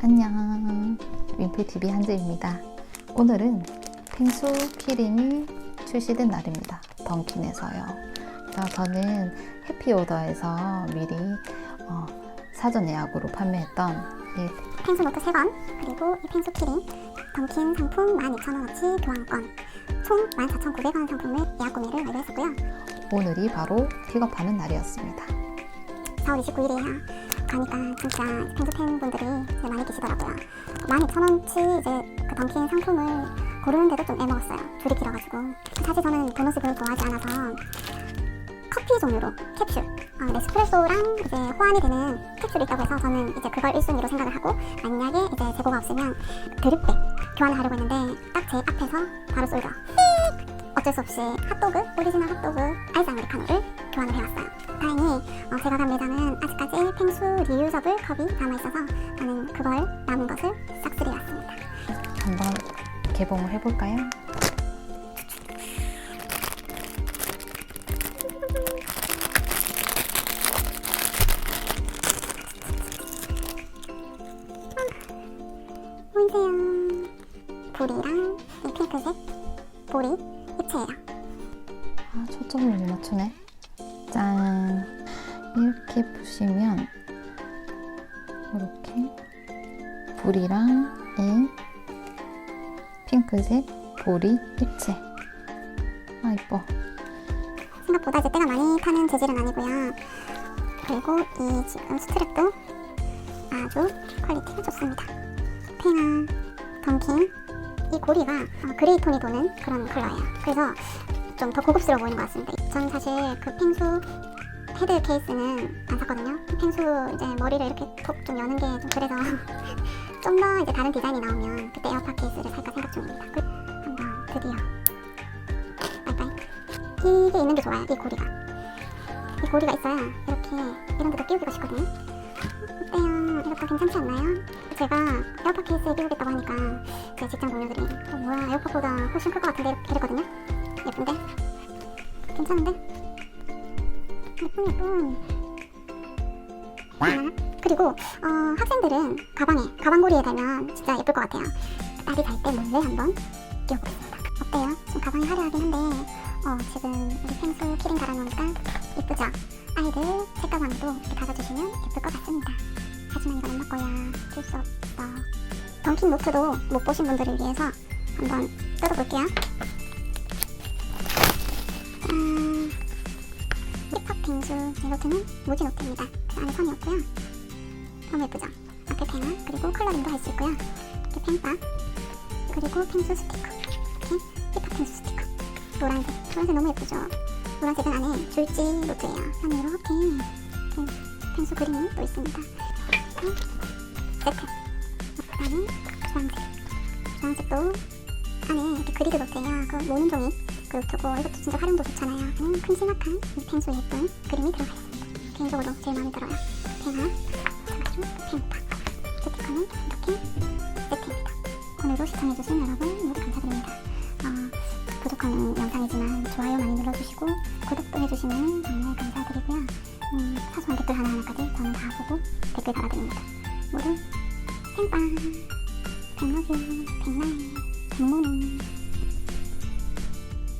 안녕. 윈플TV 한재입니다. 오늘은 펭수 키링이 출시된 날입니다. 던킨에서요. 저는 해피오더에서 미리 어, 사전 예약으로 판매했던 이 펭수 노트 3권 그리고 이 펭수 키링 던킨 상품 12,000원어치 교환권 총 14,900원 상품을 예약 구매를 완료했었고요. 오늘이 바로 픽업하는 날이었습니다. 4월 29일이에요 가니까 진짜 펭수 팬분들이 많이 계시더라고요. 12,000원치 이제 그 던킨 상품을 고르는데도 좀 애먹었어요. 줄이 길어가지고. 사실 저는 보너스 별로 좋아하지 않아서 커피 종류로 캡슐 어, 네스프레소랑 이제 호환이 되는 캡슐이 있다고 해서 저는 이제 그걸 1순위로 생각을 하고 만약에 이제 재고가 없으면 드립백 교환을 하려고 했는데 딱 제 앞에서 바로 쏠죠 어쩔 수 없이 핫도그 오리지널 핫도그 아이스 아메리카노를 교환을 해왔어요 다행히 어, 제가 간 매장은 아직까지 펭수 리유저블 컵이 남아있어서 저는 그걸 남은 것을 싹쓸이 왔습니다 한번 개봉을 해볼까요? 보이세요 볼이랑 이 핑크색 볼이 입체예요 아, 초점을 못 맞추네. 짠. 이렇게 보시면 이렇게 불이랑 이 핑크색 볼이 입체. 아 이뻐. 생각보다 이제 때가 많이 타는 재질은 아니고요. 그리고 이 지금 스트랩도 아주 퀄리티가 좋습니다. 팽아, 던킨 이 고리가 어, 그레이 톤이 도는 그런 컬러예요. 그래서 좀 더 고급스러워 보이는 것 같습니다. 전 사실 그 펭수 헤드 케이스는 안 샀거든요. 펭수 이제 머리를 이렇게 톡 좀 여는 게 좀 그래서 좀 더 이제 다른 디자인이 나오면 그때 에어팟 케이스를 살까 생각 중입니다. 그, 한번 드디어 빠이빠이 이게 있는 게 좋아요. 이 고리가. 이 고리가 있어야 이렇게 이런 데도 끼우기가 쉽거든요. 어때요? 이것도 괜찮지 않나요? 제가 에어팟 케이스에 끼우겠다고 하니까 제 직장 동료들이 어, 뭐야 에어팟보다 훨씬 클 것 같은데 이랬거든요. 예쁜데? 괜찮은데? 예쁜 예쁜. 하나. 그리고 어, 학생들은 가방에 가방고리에 달면 진짜 예쁠 것 같아요. 딸이 잘 때 몰래 한번 끼워보겠습니다. 어때요? 좀 가방이 화려하긴 한데 어, 지금 우리 펭수 키링 달아놓으니까 예쁘죠? 아이들 책가방도 이렇게 달아주시면 예쁠 것 같습니다. 하지만 이건 엄마 거야. 줄 수 없어. 던킨 노트도 못 보신 분들을 위해서 한번 뜯어볼게요. 이 노트는 무지 노트입니다. 그 안에 선이 없고요. 너무 예쁘죠? 앞에 팽아 그리고 컬러링도 할 수 있고요. 이렇게 팽박 그리고 펭수 스티커 이렇게 힙합 펭수 스티커 노란색 노란색 너무 예쁘죠? 노란색은 안에 줄지 노트예요. 안에 이렇게 펭수 그림이 또 있습니다. 세트. 그다음에 주황색. 주황색도 안에 이렇게 그리드 노트예요. 그 모는 종이 그 노트고 이것도 진짜 활용도 좋잖아요. 음, 큼지막한 이 펭수 예쁜 그림이 들어가 있습니다. 개인적으로 제일 마음에 들어요. 팽아, 잡아줘, 팽파. 스티커는 이렇게 세트입니다. 오늘도 시청해주신 여러분 모두 감사드립니다. 어, 부족한 영상이지만 좋아요 많이 눌러주시고 구독도 해주시면 정말 감사드리고요. 음, 사소한 댓글 하나하나까지 저는 다 보고 댓글 달아드립니다. 모두 팽빵, 백러뷰, 백날, 백모는